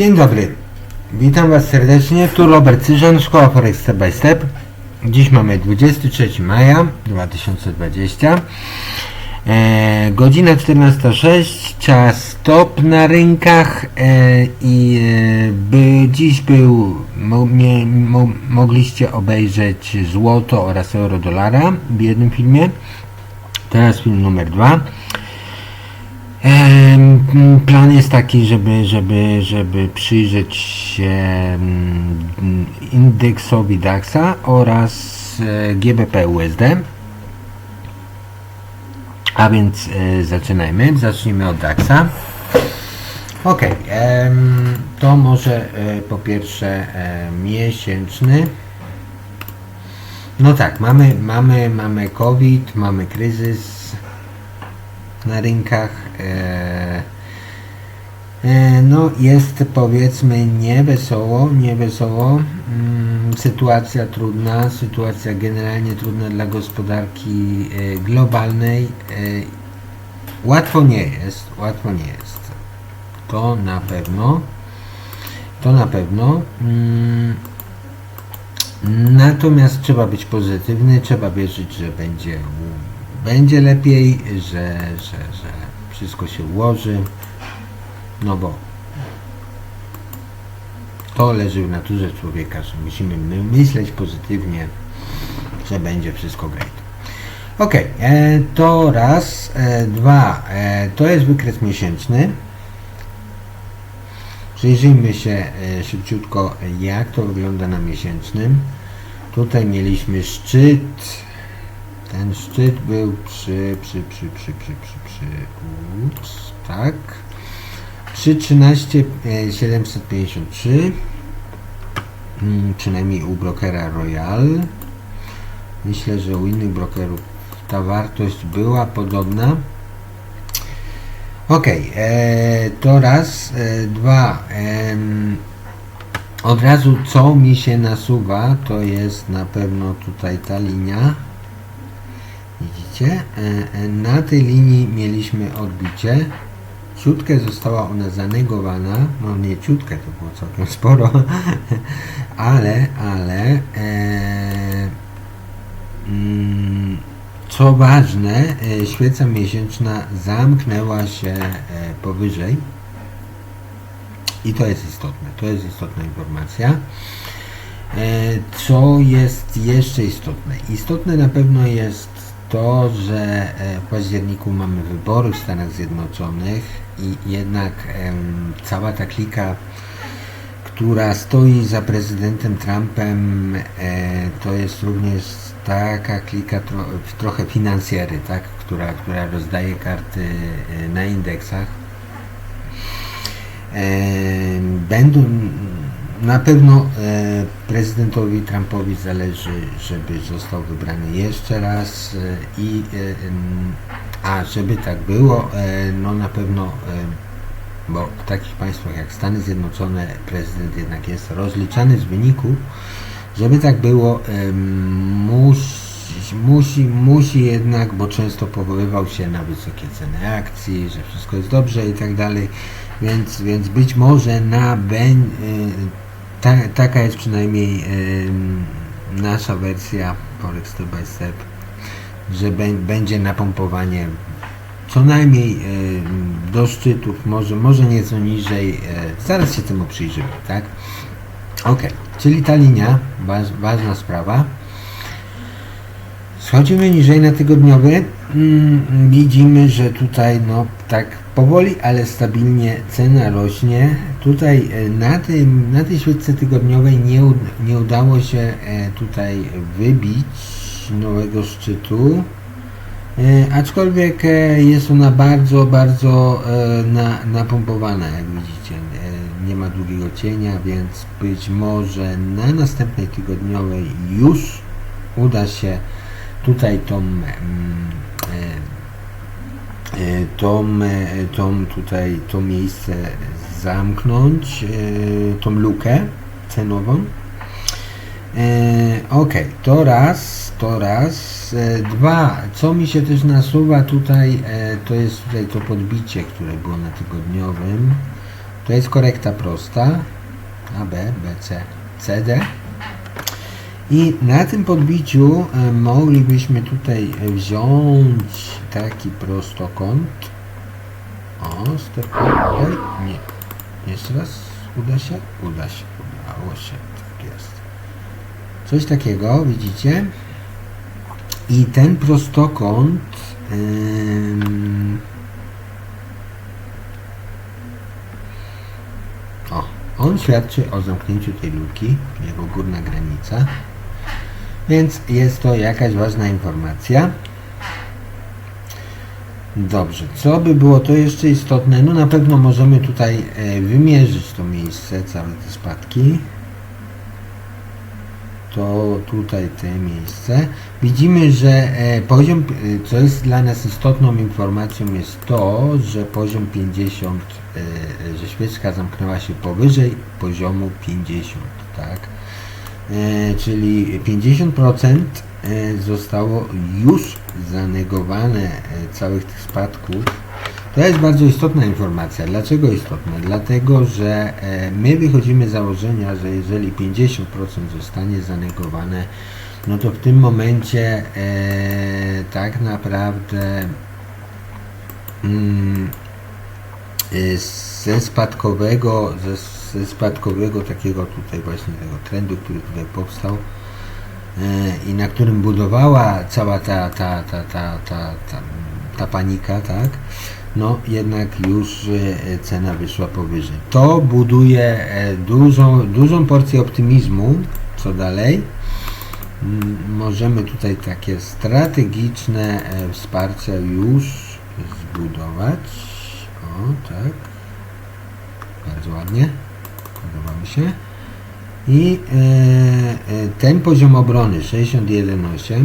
Dzień dobry. Witam Was serdecznie. Tu Robert Cyżan, Szkoła Forex Step by Step. Dziś mamy 23 maja 2020. E, godzina 14.06, czas stop na rynkach e, i e, by dziś był, mo, mie, mo, mogliście obejrzeć złoto oraz euro dolara w jednym filmie. Teraz film numer dwa. Em, Plan jest taki, żeby, żeby, żeby przyjrzeć się mm, indeksowi DAXa oraz e, GBP USD. A więc e, zaczynajmy. Zacznijmy od DAXa. Ok, to może e, po pierwsze miesięczny. No tak, mamy, mamy, mamy COVID, mamy kryzys na rynkach. E, no jest powiedzmy niewesoło, niewesoło. Mm, sytuacja trudna, sytuacja generalnie trudna dla gospodarki e, globalnej. E, łatwo nie jest, łatwo nie jest. To na pewno. To na pewno. Mm, Natomiast trzeba być pozytywny, trzeba wierzyć, że będzie, będzie lepiej, że, że, że wszystko się ułoży. No bo to leży w naturze człowieka, że musimy my- myśleć pozytywnie, że będzie wszystko great. Ok, e, to raz. E, dwa, e, to jest wykres miesięczny. Przyjrzyjmy się e, szybciutko, jak to wygląda na miesięcznym. Tutaj mieliśmy szczyt. Ten szczyt był przy, przy, przy, przy, przy, przy, przy, ups, tak. Przy 13 e, 753. Mm, Przynajmniej u brokera Royal. Myślę, że u innych brokerów ta wartość była podobna. Ok, e, to raz. E, dwa. em, od razu co mi się nasuwa, to jest na pewno tutaj ta linia. Widzicie? E, e, na tej linii mieliśmy odbicie. Ciutkę została ona zanegowana. No nie ciutkę, to było całkiem sporo. ale, ale e, mm, co ważne, e, świeca miesięczna zamknęła się e, powyżej. I to jest istotne. To jest istotna informacja. E, Co jest jeszcze istotne? Istotne na pewno jest to, że w październiku mamy wybory w Stanach Zjednoczonych i jednak cała ta klika, która stoi za prezydentem Trumpem, e, to jest również taka klika tro, trochę finansjery, tak? która, która rozdaje karty e, na indeksach. E, Będą na pewno e, prezydentowi Trumpowi zależy, żeby został wybrany jeszcze raz e, i e, a żeby tak było, e, no na pewno e, bo w takich państwach jak Stany Zjednoczone prezydent jednak jest rozliczany z wyników, żeby tak było, em, musi, musi, musi jednak, bo często powoływał się na wysokie ceny akcji, że wszystko jest dobrze i tak dalej, więc, więc być może na ben, ta, taka jest przynajmniej nasza wersja Forex Step by Step, że bę- będzie napompowanie co najmniej do szczytów, może, może nieco niżej. E, zaraz się temu przyjrzymy, tak? Ok, czyli ta linia, waż, ważna sprawa. Schodzimy niżej na tygodniowy. Mm, widzimy, że tutaj no tak powoli, ale stabilnie cena rośnie. Tutaj e, na, tym, na tej świeczce tygodniowej nie, nie udało się e, tutaj wybić nowego szczytu. E, aczkolwiek jest ona bardzo, bardzo na, napompowana, jak widzicie. Nie ma długiego cienia, więc być może na następnej tygodniowej już uda się tutaj tą, mm, tą, e, tą tutaj to miejsce zamknąć, e, tą lukę cenową. E, ok, to raz, to raz. E, dwa, co mi się też nasuwa tutaj, e, to jest tutaj to podbicie, które było na tygodniowym. To jest korekta prosta. A, B, B, C, C, D. I na tym podbiciu e, moglibyśmy tutaj wziąć taki prostokąt. O, step, oj, nie. Jeszcze raz, uda się? Uda się, udało się, tak jest. Coś takiego, widzicie? I ten prostokąt o, on świadczy o zamknięciu tej luki, jego górna granica. Więc jest to jakaś ważna informacja. Dobrze, co by było to jeszcze istotne? No na pewno możemy tutaj e, wymierzyć to miejsce, całe te spadki. To tutaj te miejsce. Widzimy, że e, poziom, e, co jest dla nas istotną informacją jest to, że poziom 50, e, że świeczka zamknęła się powyżej poziomu 50, tak? E, czyli 50% e, zostało już zanegowane e, całych tych spadków. To jest bardzo istotna informacja. Dlaczego istotna? Dlatego, że my wychodzimy z założenia, że jeżeli 50% zostanie zanegowane, no to w tym momencie tak naprawdę mm, ze spadkowego, ze spadkowego takiego tutaj właśnie tego trendu, który tutaj powstał e, i na którym budowała cała ta, ta, ta, ta, ta, ta, ta panika, tak? No jednak już e, cena wyszła powyżej. To buduje e, dużą, dużą porcję optymizmu. Co dalej? Mm, Możemy tutaj takie strategiczne wsparcie już zbudować. O, tak. Bardzo ładnie. Podoba się. I e, e, ten poziom obrony 61,8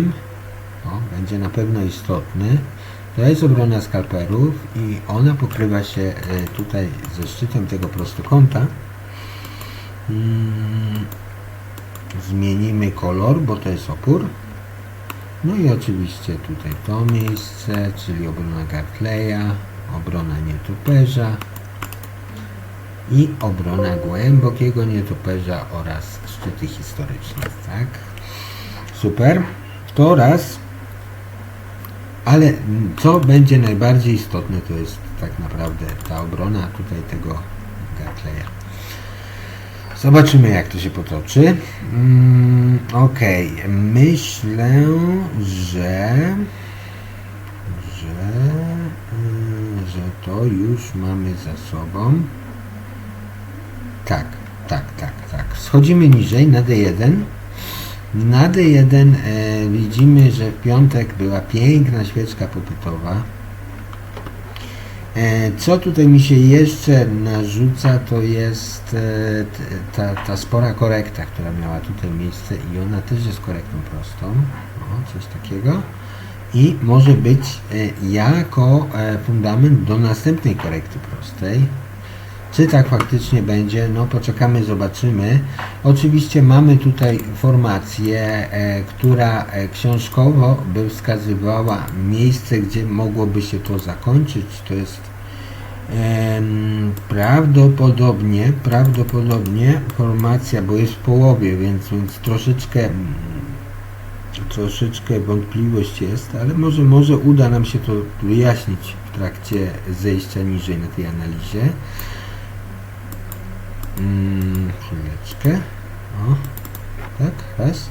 o, będzie na pewno istotny. To jest obrona skalperów i ona pokrywa się e, tutaj ze szczytem tego prostokąta. Mm, zmienimy kolor, bo to jest opór. No i oczywiście tutaj to miejsce, czyli obrona Gartleya, obrona nietoperza i obrona głębokiego nietoperza oraz szczyty historyczne, tak? Super. To raz. Ale co będzie najbardziej istotne, to jest tak naprawdę ta obrona tutaj tego Gartleya. Zobaczymy, jak to się potoczy. Mm, ok, myślę, że, że, y, że to już mamy za sobą. Tak, tak, tak, tak. Schodzimy niżej na D1. Na D1 e, widzimy, że w piątek była piękna świeczka popytowa. E, co tutaj mi się jeszcze narzuca, to jest e, ta, ta spora korekta, która miała tutaj miejsce i ona też jest korektą prostą. O, coś takiego. I może być e, jako e, fundament do następnej korekty prostej. Czy tak faktycznie będzie? No poczekamy, zobaczymy. Oczywiście mamy tutaj formację, e, która e, książkowo by wskazywała miejsce, gdzie mogłoby się to zakończyć. To jest prawdopodobnie, prawdopodobnie formacja, bo jest w połowie, więc, więc troszeczkę troszeczkę wątpliwość jest, ale może, może uda nam się to wyjaśnić w trakcie zejścia niżej na tej analizie. Mm, chwileczkę. O, tak, raz.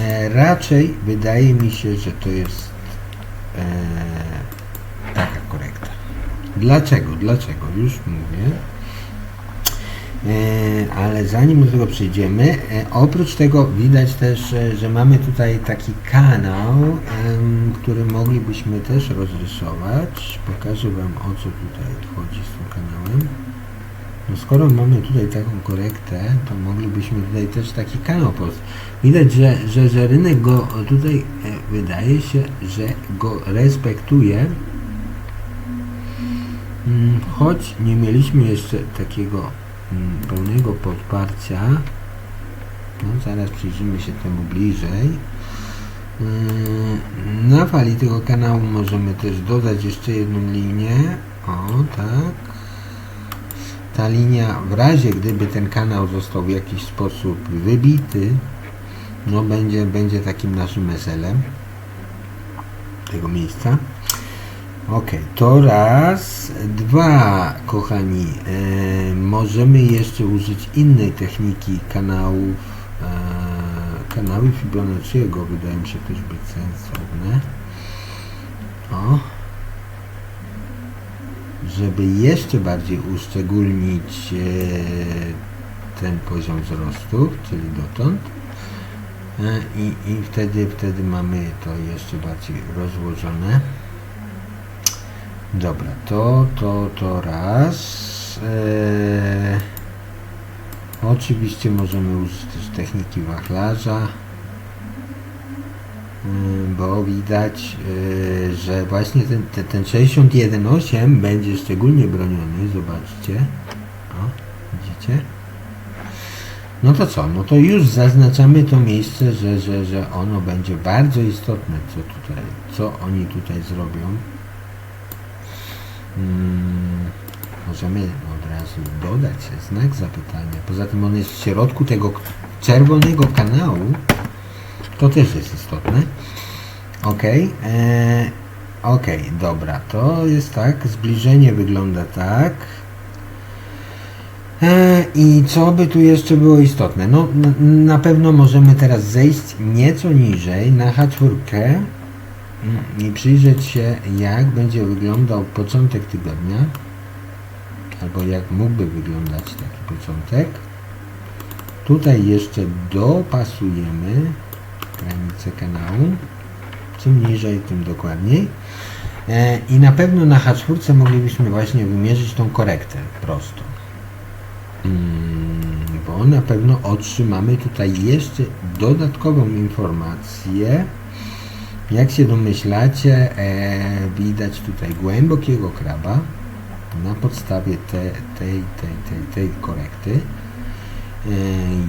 E, raczej wydaje mi się, że to jest e, taka korekta. Dlaczego? Dlaczego? Już mówię. E, ale zanim do tego przejdziemy, e, oprócz tego widać też, e, że mamy tutaj taki kanał, który moglibyśmy też rozrysować. Pokażę Wam o co tutaj chodzi z tym kanałem. No skoro mamy tutaj taką korektę, to moglibyśmy tutaj też taki kanał post. Widać, że, że, że rynek go tutaj wydaje się, że go respektuje. Mm, Choć nie mieliśmy jeszcze takiego pełnego podparcia. No, zaraz przyjrzymy się temu bliżej. Yy, Na fali tego kanału możemy też dodać jeszcze jedną linię O, tak. Ta linia, w razie gdyby ten kanał został w jakiś sposób wybity, no będzie, będzie takim naszym meselem tego miejsca. Ok, to raz. Dwa, kochani, e, możemy jeszcze użyć innej techniki kanałów, e, kanały Fibonacciego wydaje mi się też być sensowne. O. Żeby jeszcze bardziej uszczególnić e, ten poziom wzrostów, czyli dotąd. E, I, I wtedy, wtedy mamy to jeszcze bardziej rozłożone. Dobra, to, to, to raz. Eee, oczywiście możemy użyć też techniki wachlarza, Eee, bo widać, eee, że właśnie ten, ten, ten 61.8 będzie szczególnie broniony. Zobaczcie. O, widzicie? No to co? No to już zaznaczamy to miejsce, że, że, że ono będzie bardzo istotne, co tutaj, co oni tutaj zrobią. Hmm, możemy od razu dodać znak zapytania. Poza tym on jest w środku tego czerwonego kanału. To też jest istotne. Ok. E, ok, dobra. To jest tak. Zbliżenie wygląda tak. E, I co by tu jeszcze było istotne? No, na pewno możemy teraz zejść nieco niżej na H4 mm, i przyjrzeć się, jak będzie wyglądał początek tygodnia, albo jak mógłby wyglądać taki początek. Tutaj jeszcze dopasujemy granicę kanału. Czym niżej, tym dokładniej. E, I na pewno na H4 moglibyśmy właśnie wymierzyć tą korektę prostą. Mm, bo na pewno otrzymamy tutaj jeszcze dodatkową informację. Jak się domyślacie, e, widać tutaj głębokiego kraba na podstawie te, tej, tej, tej, tej korekty. E,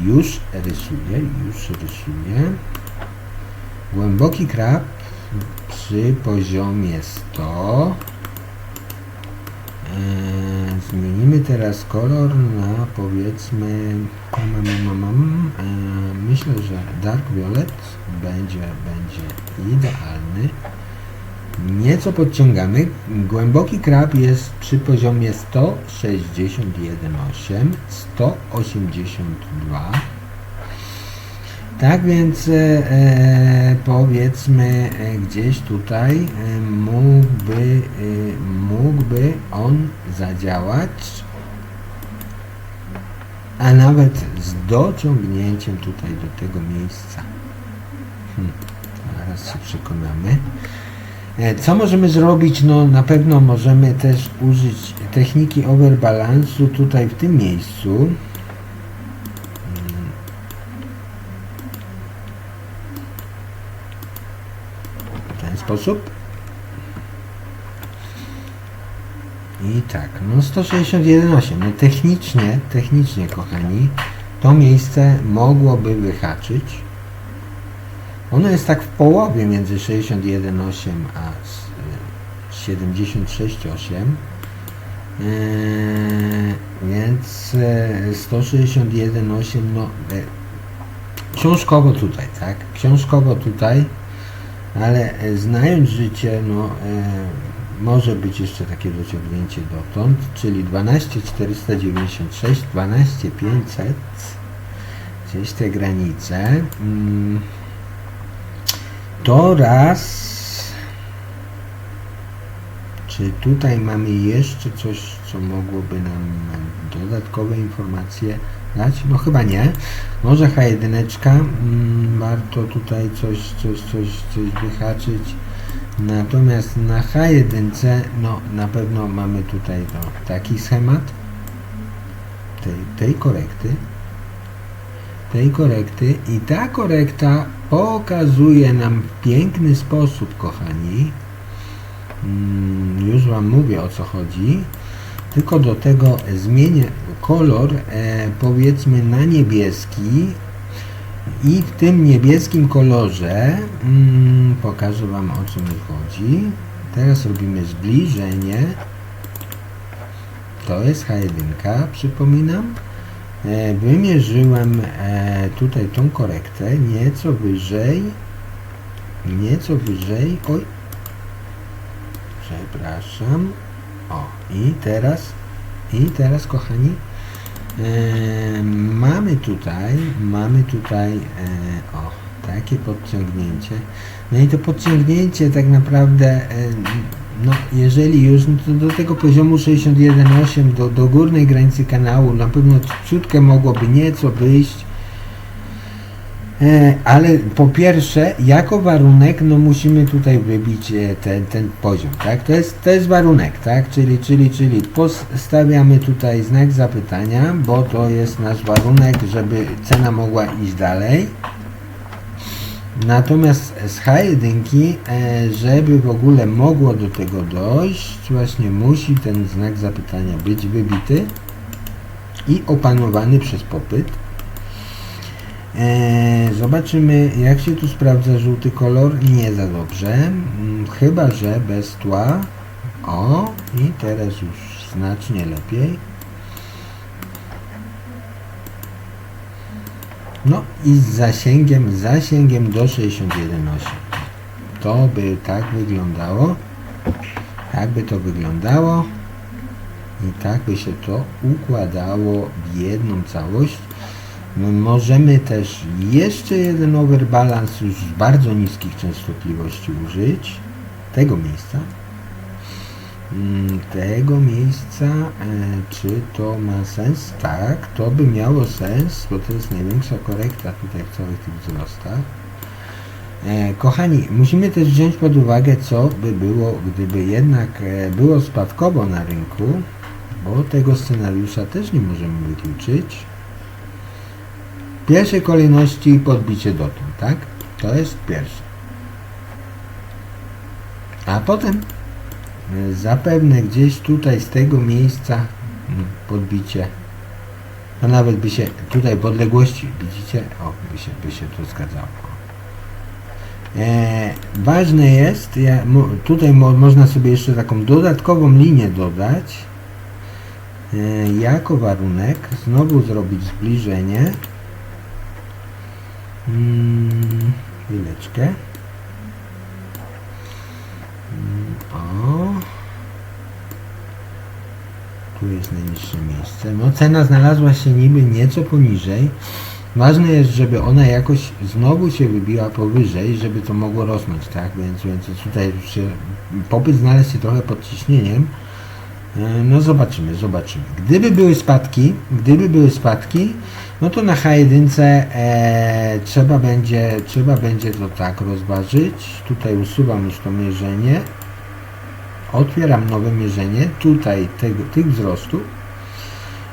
już rysuję, już rysuję. Głęboki krab przy poziomie 100. E, zmienimy teraz kolor na powiedzmy e, myślę, że dark violet będzie, będzie idealny. Nieco podciągamy głęboki krab jest przy poziomie 161,8 182 tak więc e, e, powiedzmy e, gdzieś tutaj e, mógłby, mógłby on zadziałać, a nawet z dociągnięciem tutaj do tego miejsca. Hmm, zaraz się przekonamy. Co możemy zrobić? No na pewno możemy też użyć techniki overbalansu tutaj w tym miejscu. Mm. W ten sposób. I tak, no 161,8. No technicznie, technicznie kochani, to miejsce mogłoby wyhaczyć. Ono jest tak w połowie między 61,8 a s- 76,8. Eee, więc e, 161,8 no e, książkowo tutaj, tak? Książkowo tutaj, ale e, znając życie, no e, może być jeszcze takie dociągnięcie dotąd, czyli 12,496, 12,500 gdzieś te granice. Mm, to raz. Czy tutaj mamy jeszcze coś, co mogłoby nam dodatkowe informacje No chyba nie. Może H1, mm, warto tutaj coś, coś, coś, coś wyhaczyć. Natomiast na H1, no na pewno mamy tutaj no, taki schemat tej, tej korekty. Tej korekty. I ta korekta pokazuje nam w piękny sposób, kochani, mm, już Wam mówię o co chodzi, tylko do tego zmienię kolor e, powiedzmy na niebieski i w tym niebieskim kolorze mm, pokażę Wam o co mi chodzi. Teraz robimy zbliżenie To jest H1, przypominam. E, Wymierzyłem e, tutaj tą korektę nieco wyżej. Nieco wyżej. Oj. Przepraszam. O, i teraz, i teraz, kochani, e, mamy tutaj, mamy tutaj, e, o, takie podciągnięcie. No i to podciągnięcie tak naprawdę, e, no jeżeli już, no to do tego poziomu 61,8 do, do górnej granicy kanału na pewno ciutkę mogłoby nieco wyjść. E, Ale po pierwsze, jako warunek, no musimy tutaj wybić e, ten, ten poziom, tak? To jest, to jest warunek, tak? Czyli, czyli, czyli postawiamy tutaj znak zapytania, bo to jest nasz warunek, żeby cena mogła iść dalej. Natomiast z H1, e, żeby w ogóle mogło do tego dojść, właśnie musi ten znak zapytania być wybity i opanowany przez popyt. E, Zobaczymy, jak się tu sprawdza żółty kolor. Nie za dobrze. Mm, Chyba, że bez tła. O, i teraz już znacznie lepiej. No i z zasięgiem, zasięgiem do 61,8. To by tak wyglądało. Tak by to wyglądało. I tak by się to układało w jedną całość. My możemy też jeszcze jeden overbalance już z bardzo niskich częstotliwości użyć. Tego miejsca. Mm, Tego miejsca, e, czy to ma sens? Tak, to by miało sens, bo to jest największa korekta tutaj w całych tych wzrostach. E, Kochani, musimy też wziąć pod uwagę, co by było, gdyby jednak e, było spadkowo na rynku, bo tego scenariusza też nie możemy wykluczyć. W pierwszej kolejności podbicie dotąd, tak? To jest pierwsze. A potem e, zapewne gdzieś tutaj z tego miejsca podbicie, no nawet by się tutaj w odległości, widzicie, o, by się, by się to zgadzało. E, ważne jest, ja, mo, tutaj mo, można sobie jeszcze taką dodatkową linię dodać, e, jako warunek, znowu zrobić zbliżenie, Mm, chwileczkę. Mm, O. Tu jest najniższe miejsce. No cena znalazła się niby nieco poniżej. Ważne jest, żeby ona jakoś znowu się wybiła powyżej, żeby to mogło rosnąć, tak? Więc, więc tutaj się popyt znalazł się trochę pod ciśnieniem. E, No zobaczymy, zobaczymy. Gdyby były spadki, gdyby były spadki, no to na H1 e, trzeba, będzie, trzeba będzie to tak rozważyć. Tutaj usuwam już to mierzenie. Otwieram nowe mierzenie tutaj tego, tych wzrostów.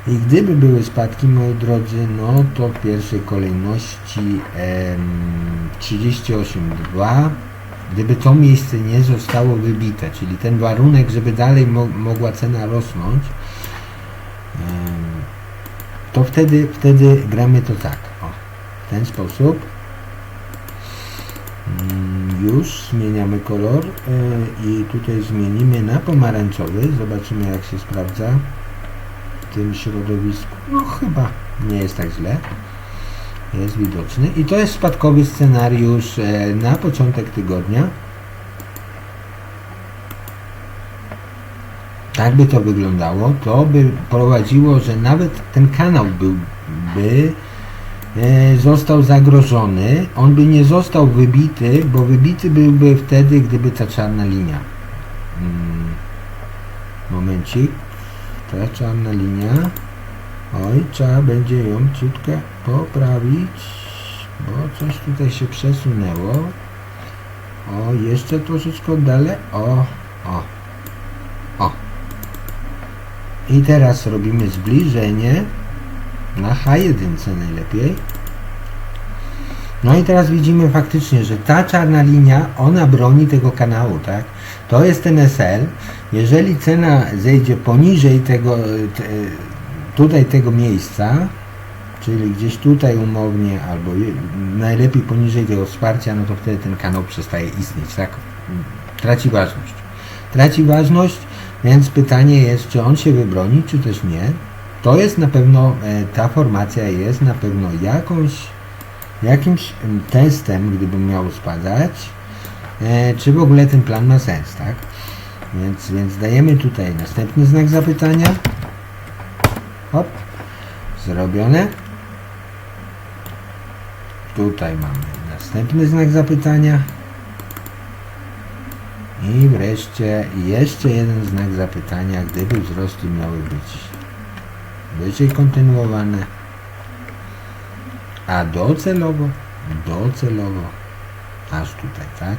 I gdyby były spadki, moi drodzy, no to w pierwszej kolejności em, 38,2 gdyby to miejsce nie zostało wybite, czyli ten warunek, żeby dalej mo mogła cena rosnąć, em, to wtedy, wtedy gramy to tak, o, w ten sposób. Mm, Już zmieniamy kolor e, i tutaj zmienimy na pomarańczowy. Zobaczymy jak się sprawdza w tym środowisku. No chyba nie jest tak źle. Jest widoczny. I to jest spadkowy scenariusz e, na początek tygodnia. Tak by to wyglądało. To by prowadziło, że nawet ten kanał byłby e, został zagrożony. On by nie został wybity, bo wybity byłby wtedy, gdyby ta czarna linia. Mm, momencik. Ta czarna linia. Oj, trzeba będzie ją ciutkę poprawić, bo coś tutaj się przesunęło. O, jeszcze troszeczkę dalej. O, o, o. I teraz robimy zbliżenie na H1 najlepiej. No i teraz widzimy faktycznie, że ta czarna linia, ona broni tego kanału, tak? To jest ten SL. Jeżeli cena zejdzie poniżej tego, te, tutaj tego miejsca, czyli gdzieś tutaj umownie, albo najlepiej poniżej tego wsparcia, no to wtedy ten kanał przestaje istnieć, tak? Traci ważność. Traci ważność, Więc pytanie jest, czy on się wybroni, czy też nie. To jest na pewno, e, ta formacja jest na pewno jakąś, jakimś em, testem, gdybym miał spadać, e, czy w ogóle ten plan ma sens, tak? Więc, więc dajemy tutaj następny znak zapytania. Hop, zrobione. Tutaj mamy następny znak zapytania. I wreszcie jeszcze jeden znak zapytania, gdyby wzrosty miały być wyżej kontynuowane, a docelowo, docelowo, aż tutaj, tak?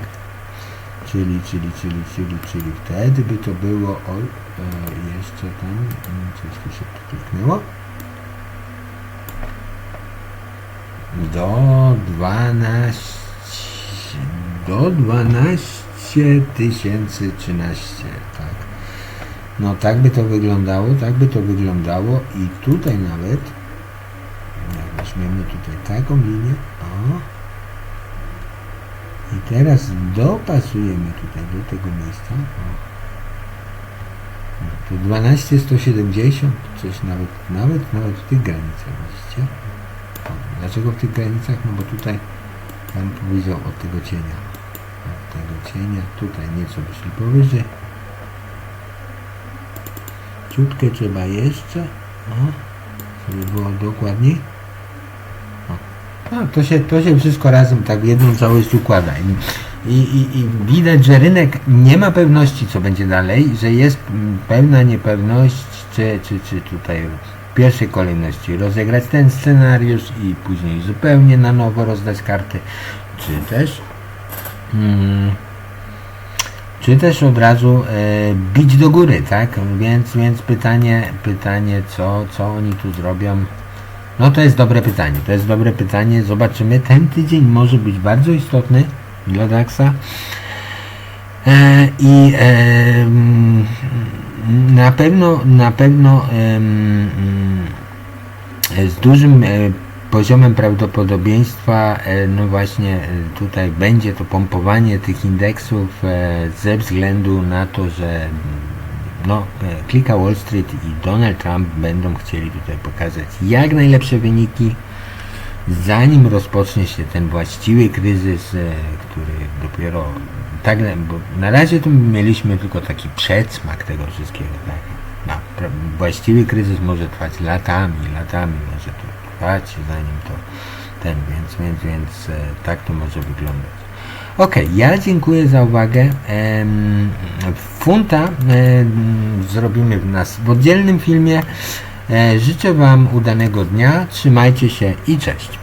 Czyli, czyli, czyli, czyli, czyli wtedy by to było, o, e, jeszcze tam, mm, coś tu się tu kliknęło, do 12, do 12 tysięcy 13, tak. No tak by to wyglądało, tak by to wyglądało i tutaj nawet, jak weźmiemy tutaj taką linię, o, i teraz dopasujemy tutaj do tego miejsca, o, no, to 12 170, coś nawet, nawet, nawet w tych granicach, widzicie? Dlaczego w tych granicach? No bo tutaj Pan powiedział od tego cienia. Tego cienia, tutaj nieco wyszli powyżej. Ciutkę trzeba jeszcze. O, żeby było dokładniej. O. A, to, się, to się wszystko razem tak w jedną całość układa. I, i, I widać, że rynek nie ma pewności, co będzie dalej, że jest mm, pewna niepewność, czy, czy, czy tutaj w pierwszej kolejności rozegrać ten scenariusz i później zupełnie na nowo rozdać karty, czy też mm, czy też od razu e, bić do góry, tak? Więc, więc pytanie, pytanie co, co oni tu zrobią? No to jest dobre pytanie, to jest dobre pytanie, zobaczymy. Ten tydzień może być bardzo istotny dla DAX-a e, i e, mm, na pewno, na pewno mm, z dużym poziomem prawdopodobieństwa, e, no właśnie e, tutaj będzie to pompowanie tych indeksów e, ze względu na to, że mm, no, klika Wall Street i Donald Trump będą chcieli tutaj pokazać jak najlepsze wyniki, zanim rozpocznie się ten właściwy kryzys, który dopiero tak, bo na razie tu mieliśmy tylko taki przedsmak tego wszystkiego, tak? No, właściwy kryzys może trwać latami, latami może to trwać, zanim to ten, więc, więc, więc e, tak to może wyglądać. Ok, ja dziękuję za uwagę. Funta em, zrobimy w nas w oddzielnym filmie. E, życzę Wam udanego dnia, trzymajcie się i cześć.